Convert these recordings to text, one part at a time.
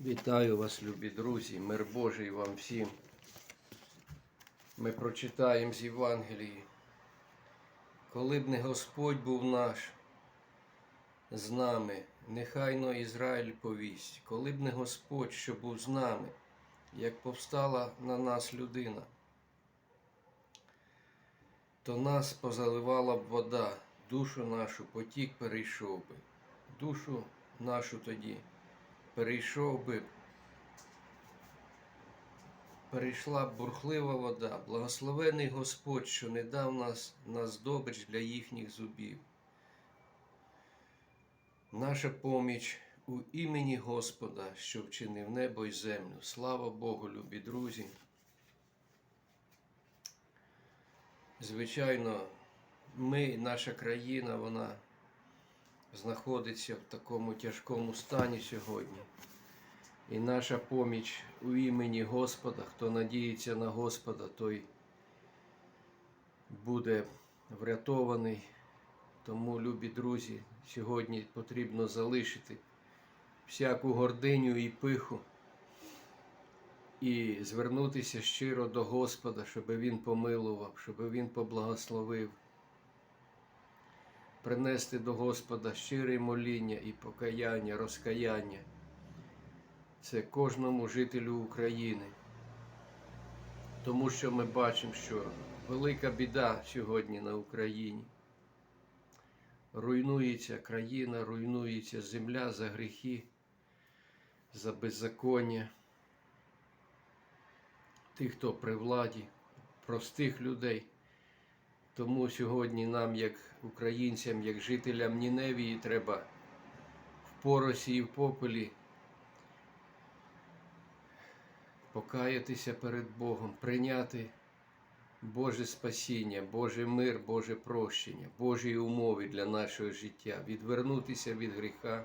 Вітаю вас, любі друзі, мир Божий вам всім. Ми прочитаємо з Євангелії. Коли б не Господь був наш з нами, нехайно Ізраїль повість, коли б не Господь, що був з нами, як повстала на нас людина, то нас позаливала б вода, душу нашу потік перейшов би, душу нашу тоді перейшов би, перейшла б бурхлива вода, благословений Господь, що не дав нас на здобич для їхніх зубів. Наша поміч у імені Господа, що вчинив небо й землю. Слава Богу, любі друзі. Звичайно, ми, наша країна, вона знаходиться в такому тяжкому стані сьогодні. І наша поміч у імені Господа, хто надіється на Господа, той буде врятований. Тому, любі друзі, сьогодні потрібно залишити всяку гординю і пиху і звернутися щиро до Господа, щоб Він помилував, щоб Він поблагословив принести до Господа щире моління і покаяння, розкаяння. Це кожному жителю України. Тому що ми бачимо, що велика біда сьогодні на Україні. Руйнується країна, руйнується земля за гріхи, за беззаконня. Тих, хто при владі, простих людей. Тому сьогодні нам, як українцям, як жителям Ніневії, треба в поросі і в попелі покаятися перед Богом, прийняти Боже спасіння, Боже мир, Боже прощення, Божі умови для нашого життя, відвернутися від гріха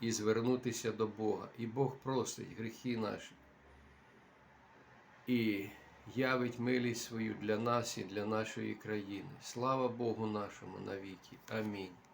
і звернутися до Бога. І Бог простить гріхи наші. І явить милість свою для нас і для нашої країни. Слава Богу нашому навіки. Амінь.